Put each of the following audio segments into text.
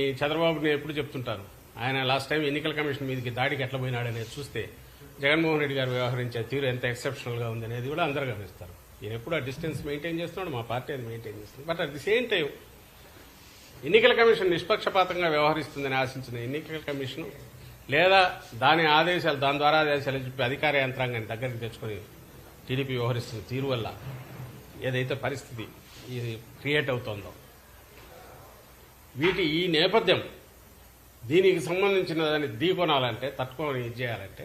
చంద్రబాబు నేను ఎప్పుడు చెప్తుంటాను ఆయన లాస్ట్ టైం ఎన్నికల కమిషన్ మీదకి దాడికి ఎట్లా పోయినాడు అనేది చూస్తే జగన్మోహన్ రెడ్డి గారు వ్యవహరించే తీరు ఎంత ఎక్సెప్షనల్గా ఉంది అనేది కూడా అందరూ గమనిస్తారు. ఈయన ఎప్పుడు ఆ డిస్టెన్స్ మెయింటైన్ చేస్తున్నాడు మా పార్టీ అది మెయింటైన్ చేస్తుంది. But at the same time ఎన్నికల కమిషన్ నిష్పక్షపాతంగా వ్యవహరిస్తుందని ఆశించిన ఎన్నికల కమిషన్ లేదా దాని ఆదేశాలు దాని ద్వారా ఆదేశాలు చెప్పి అధికార యంత్రాంగాన్ని దగ్గరికి తెచ్చుకొని టీడీపీ వ్యవహరిస్తున్న తీరు వల్ల ఏదైతే పరిస్థితి ఇది క్రియేట్ అవుతోందో వీటి ఈ నేపథ్యం దీనికి సంబంధించిన దాన్ని ఢీకొనాలంటే తట్టుకొని ఇది చేయాలంటే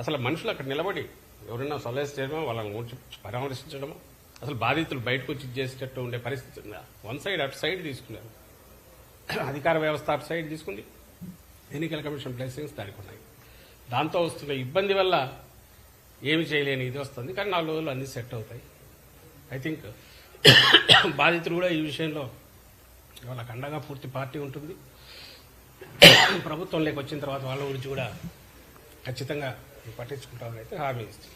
అసలు మనుషులు అక్కడ నిలబడి ఎవరైనా సొలైజ్ చేయడమో వాళ్ళని గురించి పరామర్శించడమో? అసలు బాధితులు బయటకు వచ్చి చేసేటట్టు ఉండే పరిస్థితి ఉందా? వన్ సైడ్ అటు సైడ్ తీసుకున్నారు. అధికార వ్యవస్థ అటు సైడ్ తీసుకుంది. ఎన్నికల కమిషన్ బ్లెస్సింగ్స్ దానికి ఉన్నాయి దాంతో వస్తున్న ఇబ్బంది వల్ల ఏమి చేయలేని ఇది వస్తుంది. కానీ నాలుగు రోజులు అన్నీ సెట్ అవుతాయి. ఐ థింక్ బాధితులు కూడా ఈ విషయంలో వాళ్ళకి అండగా పూర్తి పార్టీ ఉంటుంది. ప్రభుత్వంలోకి వచ్చిన తర్వాత వాళ్ళ గురించి కూడా ఖచ్చితంగా పట్టించుకుంటామని అయితే హామీ ఇస్తుంది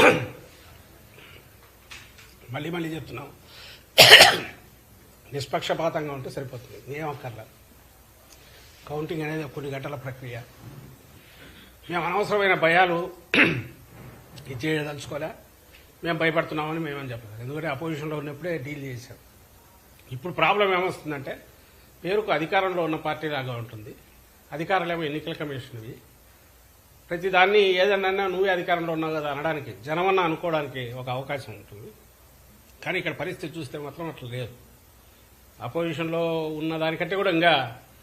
మళ్ళీ మళ్ళీ చెప్తున్నాం. నిష్పక్షపాతంగా ఉంటే సరిపోతుంది. ఏం అక్కర్లా. కౌంటింగ్ అనేది కొన్ని గంటల ప్రక్రియ. మేము అనవసరమైన భయాలు ఇచ్చేయదలుచుకోలే మేము భయపడుతున్నామని మేమని చెప్పలేదు. ఎందుకంటే అపోజిషన్లో ఉన్నప్పుడే డీల్ చేశాం. ఇప్పుడు ప్రాబ్లం ఏమొస్తుందంటే పేరుకు అధికారంలో ఉన్న పార్టీ లాగా ఉంటుంది. అధికారులేమో ఎన్నికల కమిషన్వి. ప్రతి దాన్ని ఏదన్నా నువ్వే అధికారంలో ఉన్నావు కదా అనడానికి జనమన్నా అనుకోవడానికి ఒక అవకాశం ఉంటుంది. కానీ ఇక్కడ పరిస్థితి చూస్తే మాత్రం అట్లా లేదు. అపోజిషన్లో ఉన్న దానికంటే కూడా ఇంకా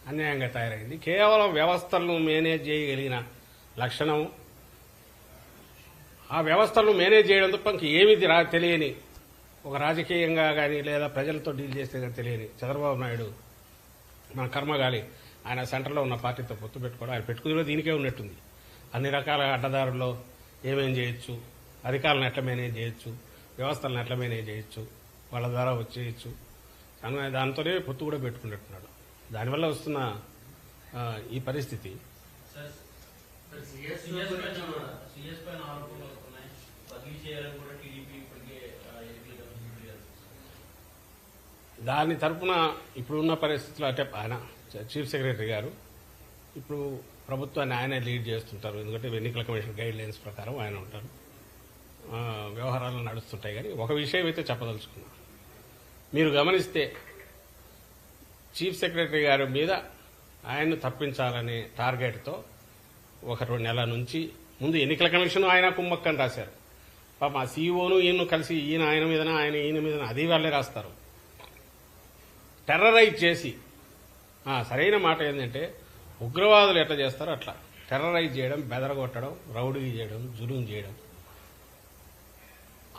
అన్యాయంగా తయారైంది. కేవలం వ్యవస్థలను మేనేజ్ చేయగలిగిన లక్షణం. ఆ వ్యవస్థలను మేనేజ్ చేయడం తప్ప ఇంక ఏమీ రా తెలియని ఒక రాజకీయంగా కానీ లేదా ప్రజలతో డీల్ చేస్తే కానీ తెలియని చంద్రబాబు నాయుడు మన కర్మగాలి. ఆయన సెంటర్లో ఉన్న పార్టీతో పొత్తు పెట్టుకోవడం ఆయన పెట్టుకుని దీనికే ఉన్నట్టుంది. అన్ని రకాల అడ్డదారుల్లో ఏమేం చేయొచ్చు అధికారులను ఎట్లా మేనేజ్ చేయొచ్చు వ్యవస్థలను ఎట్లా మేనేజ్ చేయొచ్చు వాళ్ళ ద్వారా వచ్చేయచ్చు. అని దాంతోనే పొత్తు కూడా పెట్టుకున్నట్టున్నాడు. దానివల్ల వస్తున్న ఈ పరిస్థితి. సార్ సిఎస్ సిఎస్ పైన సిఎస్ పైన ఆరోపణలు వస్తున్నాయి బదిలీ చేయాలని కూడా టీడీపీ ఇప్పటికే ఆ, ఎన్నికల కమిషన్ ఫిర్యాదు చేసింది. దాని తరపున ఇప్పుడున్న పరిస్థితుల్లో అంటే ఆయన చీఫ్ సెక్రటరీ గారు ఇప్పుడు ప్రభుత్వాన్ని ఆయనే లీడ్ చేస్తుంటారు. ఎందుకంటే ఎన్నికల కమిషన్ గైడ్ లైన్స్ ప్రకారం ఆయన ఉంటారు. ఆ, వ్యవహారాలు నడుస్తుంటాయి కానీ ఒక విషయం అయితే చెప్పదలుచుకున్నా. మీరు గమనిస్తే చీఫ్ సెక్రటరీ గారి మీద ఆయన్ను తప్పించాలనే టార్గెట్తో ఒక రెండు నెలల నుంచి. ముందు ఎన్నికల కమిషన్ ఆయన కుమ్మక్కని రాశారు. పాప ఆ సీఈఓను ఈయన కలిసి ఈయన ఆయన మీదన ఆయన ఈయన మీదన అది వాళ్ళే రాస్తారు. టెర్రరైజ్ చేసి. సరైన మాట ఏంటంటే ఉగ్రవాదులు ఎట్లా చేస్తారో అట్లా. టెర్రరైజ్ చేయడం బెదరగొట్టడం రౌడీ చేయడం జులుం చేయడం.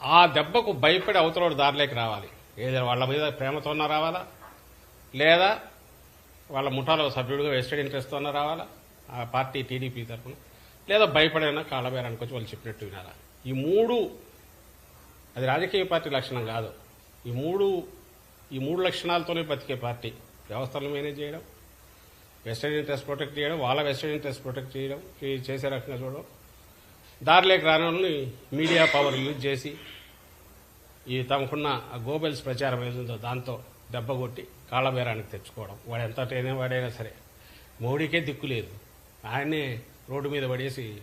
ఆ దెబ్బకు భయపడి అవతలోడు దారిలోకి రావాలి. ఏదైనా వాళ్ళ మీద ప్రేమతోన్నా రావాలా? లేదా వాళ్ళ ముఠాలో సభ్యుడిగా వెస్టెడ్ ఇంట్రెస్ట్తోన్నా రావాలా? ఆ పార్టీ టీడీపీ తరఫున లేదా భయపడైనా కాళ్ళబేరానికి వచ్చి వాళ్ళు చెప్పినట్టు వినాలా? ఈ మూడు అది రాజకీయ పార్టీ లక్షణం కాదు. ఈ మూడు ఈ మూడు లక్షణాలతోనే బతికే పార్టీ. వ్యవస్థలను మేనేజ్ చేయడం వెస్టర్న్ ఇంట్రెస్ట్ ప్రొటెక్ట్ చేయడం వాళ్ళ వెస్టర్న్ ఇంట్రెస్ట్ ప్రొటెక్ట్ చేయడం చేసే రకంగా చూడడం. దారిలోకి రాని వాళ్ళని మీడియా పవర్ యూజ్ చేసి ఈ తమకున్న గోబెల్స్ ప్రచారం ఏదుందో దాంతో దెబ్బ కొట్టి కాళ్ళబేరానికి తెచ్చుకోవడం. వాడు ఎంత టైనా వాడైనా సరే మోడీకే దిక్కు లేదు. ఆయన్నే రోడ్డు మీద పడేసి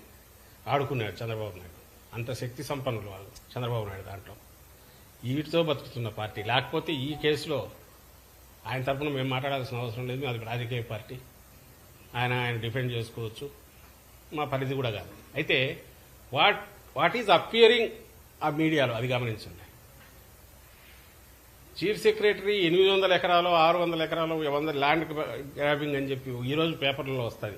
ఆడుకున్నాడు చంద్రబాబు నాయుడు. అంత శక్తి సంపన్నులు వాళ్ళు చంద్రబాబు నాయుడు దాంట్లో. వీటితో బతుకుతున్న పార్టీ. లేకపోతే ఈ కేసులో ఆయన తరఫున మేము మాట్లాడాల్సిన అవసరం లేదు. అది రాజకీయ పార్టీ. ఆయన ఆయన డిఫెండ్ చేసుకోవచ్చు. మా పరిధి కూడా కాదు. అయితే వాట్ వాట్ ఈజ్ అపియరింగ్ ఆ మీడియాలో? అది గమనించండి. చీఫ్ సెక్రటరీ ఎనిమిది వందల ఎకరాలు ఆరు వందల ఎకరాలు వంద ల్యాండ్ గ్రాబింగ్ అని చెప్పి ఈ రోజు పేపర్లలో వస్తుంది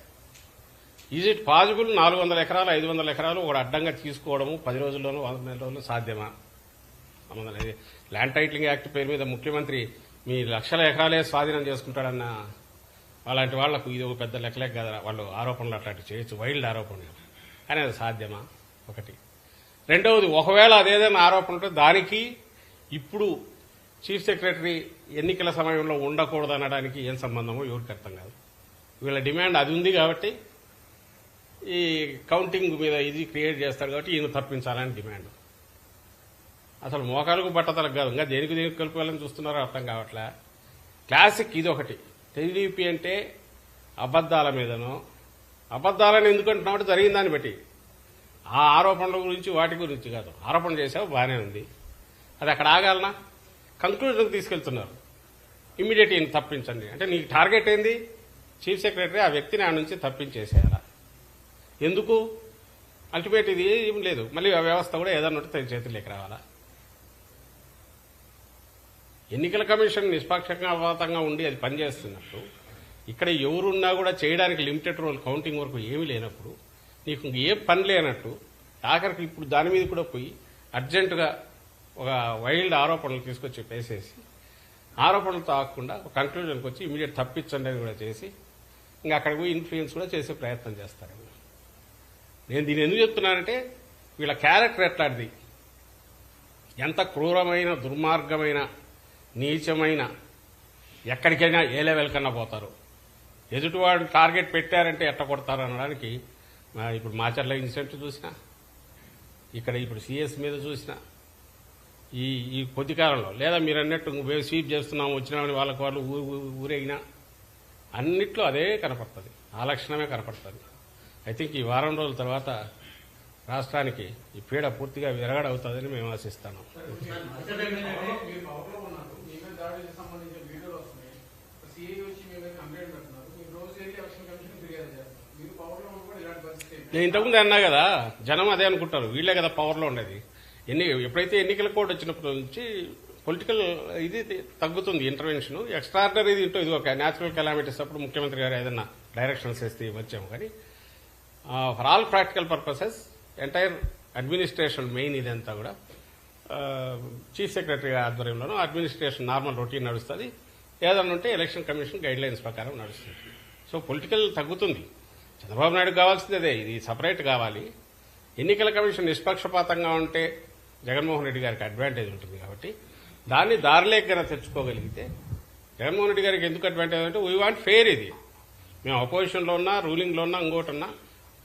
ఈజ్ ఇట్ పాసిబుల్ నాలుగు వందల ఎకరాలు ఐదు వందల ఎకరాలు ఒక అడ్డంగా తీసుకోవడము పది రోజుల్లోనూ వంద నెల రోజులు సాధ్యమా ల్యాండ్ టైటిలింగ్ యాక్ట్ పేరు మీద ముఖ్యమంత్రి మీ లక్షల ఎకరాలే స్వాధీనం చేసుకుంటాడన్న అలాంటి వాళ్ళకు ఇది ఒక పెద్ద లెక్కలేక కదా వాళ్ళు ఆరోపణలు అట్లాంటివి చేయొచ్చు వైల్డ్ ఆరోపణలు. కానీ అది సాధ్యమా? ఒకటి. రెండవది ఒకవేళ అదేదైనా ఆరోపణ ఉంటే దానికి ఇప్పుడు చీఫ్ సెక్రటరీ ఎన్నికల సమయంలో ఉండకూడదు అనడానికి ఏం సంబంధమో ఎవరికి అర్థం కాదు. వీళ్ళ డిమాండ్ అది ఉంది కాబట్టి ఈ కౌంటింగ్ మీద ఇది క్రియేట్ చేస్తాడు కాబట్టి ఈయన తప్పించాలని డిమాండ్. అసలు మోకాలకు బట్టతలకు కాదు ఇంకా దేనికి దేనికి కలుపుకోవాలని చూస్తున్నారో అర్థం కావట్లే. క్లాసిక్ ఇది ఒకటి. టీడీపీ అంటే అబద్దాల మీదనో అబద్దాలని ఎందుకంటున్నామంటే జరిగిన దాన్ని బట్టి. ఆ ఆరోపణల గురించి వాటి గురించి కాదు. ఆరోపణ చేసావు బాగానే ఉంది. అది అక్కడ ఆగాలనా? కంక్లూజన్కి తీసుకెళ్తున్నారు. ఇమీడియట్ ఈయన తప్పించండి. అంటే నీకు టార్గెట్ ఏంది? చీఫ్ సెక్రటరీ ఆ వ్యక్తిని ఆ నుంచి తప్పించేసేయాలా? ఎందుకు? అల్టిమేట్ ఇది ఏం లేదు. మళ్ళీ ఆ వ్యవస్థ కూడా ఏదన్నా ఉంటే తన చేతుల్లోకి రావాలా? ఎన్నికల కమిషన్ నిష్పక్షపాతంగా ఉండి అది పనిచేస్తున్నప్పుడు ఇక్కడ ఎవరున్నా కూడా చేయడానికి లిమిటెడ్ రోల్ కౌంటింగ్ వరకు ఏమీ లేనప్పుడు నీకు ఏ పని లేనట్టు ఆఖరికి ఇప్పుడు దాని మీద కూడా పోయి అర్జెంటుగా ఒక వైల్డ్ ఆరోపణలు తీసుకొచ్చి పేసేసి ఆరోపణలతో ఆగకుండా ఒక కంక్లూజన్కి వచ్చి ఇమీడియట్ తప్పించండి అని కూడా చేసి ఇంకా అక్కడికి పోయి ఇన్ఫ్లుయెన్స్ కూడా చేసే ప్రయత్నం చేస్తారు. నేను దీన్ని ఎందుకు చెప్తున్నానంటే వీళ్ళ క్యారెక్టర్ ఎట్లాంటిది? ఎంత క్రూరమైన దుర్మార్గమైన నీచమైన ఎక్కడికైనా ఏ లెవెల్ కన్నా పోతారు? ఎదుటివాడు టార్గెట్ పెట్టారంటే ఎట్ట కొడతారు అనడానికి ఇప్పుడు మాచర్ల ఇన్సిడెంట్ చూసిన ఇక్కడ ఇప్పుడు సిఎస్ మీద చూసిన ఈ ఈ కొద్ది కాలంలో లేదా మీరు అన్నట్టు మేము స్వీప్ చేస్తున్నాం వచ్చినామని వాళ్ళకి వాళ్ళు ఊ- ఊరేగినా అన్నిట్లో అదే కనపడుతుంది. ఆ లక్షణమే కనపడుతుంది. ఐ థింక్ ఈ వారం రోజుల తర్వాత రాష్ట్రానికి ఈ పీడ పూర్తిగా విరగడవుతుందని మేము ఆశిస్తాను నేను ఇంతకుముందు అన్నా కదా జనం అదే అనుకుంటారు. వీళ్ళే కదా పవర్లో ఉండేది. ఎన్ని ఎప్పుడైతే ఎన్నికల కోడ్ వచ్చినప్పటి నుంచి పొలిటికల్ ఇది తగ్గుతుంది ఇంటర్వెన్షన్ ఎక్స్ట్రాడినరీ ఇది ఇది ఒక న్యాచురల్ కెలామిటీస్ అప్పుడు ముఖ్యమంత్రి గారు ఏదన్నా డైరెక్షన్స్ వేస్తే వచ్చాము కానీ for all practical purposes entire administration main ఇదంతా కూడా. చీఫ్ సెక్రటరీ ఆధ్వర్యంలోనూ అడ్మినిస్ట్రేషన్ నార్మల్ రొటీన్ నడుస్తుంది. ఏదన్నా ఉంటే ఎలక్షన్ కమిషన్ గైడ్ లైన్స్ ప్రకారం నడుస్తుంది. సో పొలిటికల్ తగ్గుతుంది. చంద్రబాబు నాయుడు కావాల్సింది అదే ఇది సపరేట్ కావాలి. ఎన్నికల కమిషన్ నిష్పక్షపాతంగా ఉంటే జగన్మోహన్ రెడ్డి గారికి అడ్వాంటేజ్ ఉంటుంది కాబట్టి దాన్ని దారిలేకన తెచ్చుకోగలిగితే జగన్మోహన్ రెడ్డి గారికి ఎందుకు అడ్వాంటేజ్ అంటే వీ వాంట్ ఫెయిర్ ఇది. మేము అపోజిషన్లో ఉన్నా రూలింగ్లో ఉన్నా ఇంకోటి ఉన్నా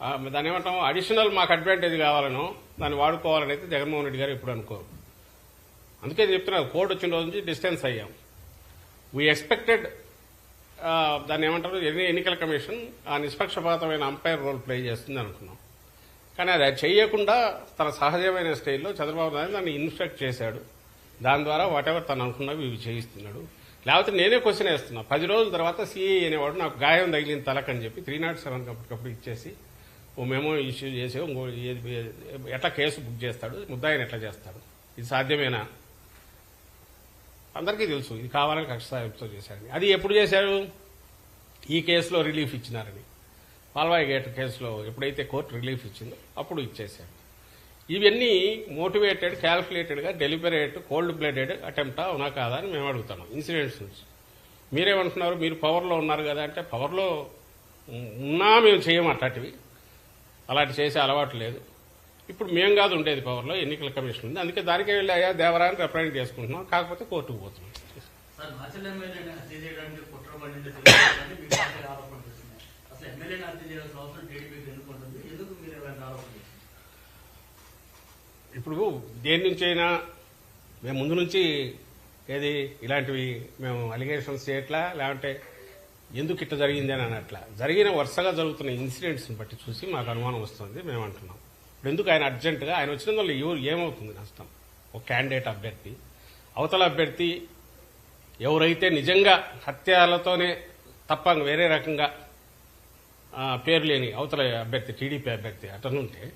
దాని దాన్ని ఏమంటాం అడిషనల్ మాకు అడ్వాంటేజ్ కావాలనో దాన్ని వాడుకోవాలని అయితే జగన్మోహన్ రెడ్డి గారు ఎప్పుడు అనుకోరు అందుకే చెప్తున్నారు కోర్టు వచ్చిన రోజు నుంచి డిస్టెన్స్ అయ్యాం. వీ ఎక్స్పెక్టెడ్ దాన్ని ఏమంటారు? ఎన్నికల కమిషన్ ఆ నిష్పక్షపాతమైన అంపైర్ రోల్ ప్లే చేస్తుంది అనుకున్నాం. కానీ అది చేయకుండా తన సహజమైన స్టైల్లో చంద్రబాబు నాయుడు దాన్ని ఇన్స్ట్రక్ట్ చేశాడు. దాని ద్వారా వాట్ ఎవర్ తను అనుకున్నవి ఇవి చేయిస్తున్నాడు. లేకపోతే నేనే క్వశ్చన్ వేస్తున్నా. పది రోజుల తర్వాత సిఐ అనేవాడు నాకు గాయం తగిలిన తలకని చెప్పి త్రీ నాట్ సెవెన్ అప్పటికప్పుడు ఇచ్చేసి ఓ మెమో ఇష్యూ చేసి ఇంకో ఎట్లా కేసు బుక్ చేస్తాడు ముద్దాయిని ఎట్లా చేస్తాడు? ఇది సాధ్యమేనా? అందరికీ తెలుసు ఇది కావాలని కక్ష సాయంతో చేశారని. అది ఎప్పుడు చేశారు? ఈ కేసులో రిలీఫ్ ఇచ్చినారని. పాల్వాయి గేట్ కేసులో ఎప్పుడైతే కోర్టు రిలీఫ్ ఇచ్చిందో అప్పుడు ఇచ్చేశాడు ఇవన్నీ మోటివేటెడ్ క్యాల్కులేటెడ్గా డెలిబరేట్ కోల్డ్ బ్లడెడ్ అటెంప్టా అవునా కాదా అని మేము అడుగుతున్నాం ఇన్సిడెంట్స్ నుంచి. మీరేమంటున్నారు? మీరు పవర్లో ఉన్నారు కదా అంటే పవర్లో ఉన్నా మేము చేయము అట్లాంటివి. అలాంటి చేసే అలవాటు లేదు. ఇప్పుడు మేము కాదు ఉండేది పవర్లో ఎన్నికల కమిషన్ ఉంది. అందుకే దానికే వెళ్ళి అయ్యా దేవరాన్ని రిప్రజెంట్ చేసుకుంటున్నాం. కాకపోతే కోర్టుకు పోతున్నాం. మీ ఇప్పుడు దేని నుంచి అయినా మేము ముందు నుంచి ఏది ఇలాంటివి మేము అలిగేషన్స్ చేయట్లా? లేదంటే ఎందుకు ఇట్లా జరిగింది అని అన్నట్ల. జరిగిన వరుసగా జరుగుతున్న ఇన్సిడెంట్స్ని బట్టి చూసి మాకు అనుమానం వస్తుంది మేము అంటున్నాం. ఇప్పుడు ఎందుకు ఆయన అర్జెంటుగా ఆయన వచ్చిన వల్ల ఎవరు ఏమవుతుంది నష్టం? ఒక క్యాండిడేట్ అభ్యర్థి అవతల అభ్యర్థి ఎవరైతే నిజంగా హత్యలతోనే తప్ప వేరే రకంగా పేరు లేని అవతల అభ్యర్థి టీడీపీ అభ్యర్థి అతనుంటే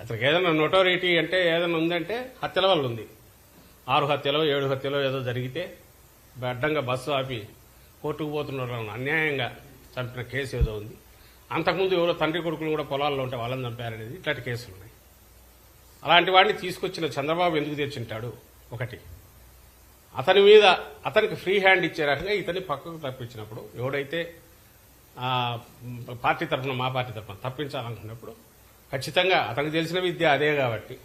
అతనికి ఏదైనా నోటోరిటీ అంటే ఏదైనా ఉందంటే హత్యల వల్ల ఉంది. ఆరు హత్యలో ఏడు హత్యలో ఏదో జరిగితే అడ్డంగా బస్సు ఆపి కోర్టుకు పోతున్నారు అన్యాయంగా చంపిన కేసు ఏదో ఉంది. అంతకుముందు ఎవరో తండ్రి కొడుకులు కూడా పొలాల్లో ఉంటే వాళ్ళని చంపారనేది ఇట్లాంటి కేసులు ఉన్నాయి. అలాంటి వాడిని తీసుకొచ్చిన చంద్రబాబు ఎందుకు తెచ్చింటాడు? ఒకటి. అతని మీద అతనికి ఫ్రీ హ్యాండ్ ఇచ్చే రకంగా ఇతన్ని పక్కకు తప్పించినప్పుడు ఎవడైతే పార్టీ తరఫున మా పార్టీ తరఫున తప్పించాలనుకున్నప్పుడు ఖచ్చితంగా అతనికి తెలిసిన విద్య అదే కాబట్టి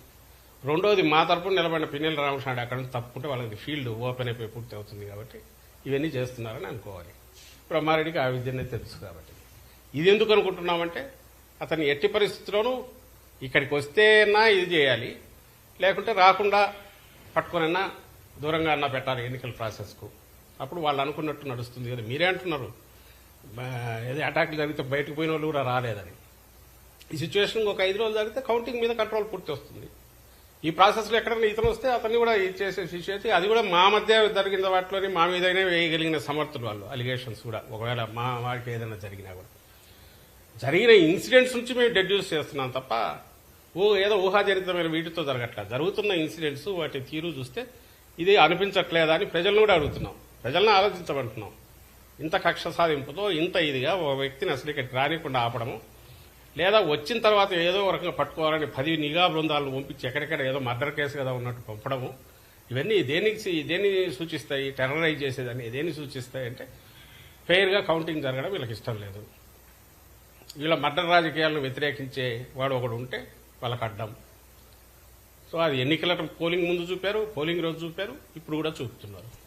రెండోది మా తరపున నిలబడిన పిన్నెల రామకృష్ణ అక్కడ నుంచి తప్పుకుంటే వాళ్ళకి ఫీల్డ్ ఓపెన్ అయిపోయి పూర్తి అవుతుంది కాబట్టి ఇవన్నీ చేస్తున్నారని అనుకోవాలి. బ్రహ్మారెడ్డికి ఆ విద్యనే తెలుసు కాబట్టి. ఇది ఎందుకు అనుకుంటున్నామంటే అతను ఎట్టి పరిస్థితుల్లోనూ ఇక్కడికి వస్తేనా ఇది చేయాలి లేకుంటే రాకుండా పట్టుకొనన్నా దూరంగా అన్నా పెట్టాలి ఎన్నికల ప్రాసెస్కు. అప్పుడు వాళ్ళు అనుకున్నట్టు నడుస్తుంది కదా. మీరే అంటున్నారు. ఏదో అటాక్లు జరిగితే బయటకు పోయిన వాళ్ళు కూడా రాలేదని. ఈ సిచ్యువేషన్ ఒక ఐదు రోజులు జరిగితే కౌంటింగ్ మీద కంట్రోల్ పూర్తి వస్తుంది. ఈ ప్రాసెస్లో ఎక్కడైనా ఇతను వస్తే అతన్ని కూడా ఇది చేసే సిచ్యువేషన్ అది కూడా మా మధ్య జరిగిన వాటిలోని మా మీదనే వేయగలిగిన సమర్థులు వాళ్ళు అలిగేషన్స్ కూడా. ఒకవేళ మా వారికి ఏదైనా జరిగినా కూడా. జరిగిన ఇన్సిడెంట్స్ నుంచి మేము డెడ్యూస్ చేస్తున్నాం తప్ప ఓ ఏదో ఊహాజనితమైన వీటితో జరగట్లేదు. జరుగుతున్న ఇన్సిడెంట్స్ వాటి తీరు చూస్తే ఇది అనిపించట్లేదా అని ప్రజలను కూడా అడుగుతున్నాం. ప్రజలను ఆలోచించమంటున్నాం. ఇంత కక్ష సాధింపుతో ఇంత ఇదిగా ఒక వ్యక్తిని అసలు ఇక్కడికి రానికుండా ఆపడము లేదా వచ్చిన తర్వాత ఏదో ఒక రకంగా పట్టుకోవాలని పది నిఘా బృందాలను పంపించి ఎక్కడెక్కడ ఏదో మర్డర్ కేసు కదా ఉన్నట్టు పంపడము. ఇవన్నీ దేనికి దేని సూచిస్తాయి? టెర్రరైజ్ చేసేదాన్ని దేన్ని సూచిస్తాయి అంటే ఫెయిర్గా కౌంటింగ్ జరగడం వీళ్ళకి ఇష్టం లేదు. వీళ్ళ మర్డర్ రాజకీయాలను వ్యతిరేకించే వాడు ఒకడు ఉంటే వాళ్ళకి అడ్డం. సో అది ఎన్నికల పోలింగ్ ముందు చూపారు పోలింగ్ రోజు చూపారు ఇప్పుడు కూడా చూపుతున్నారు.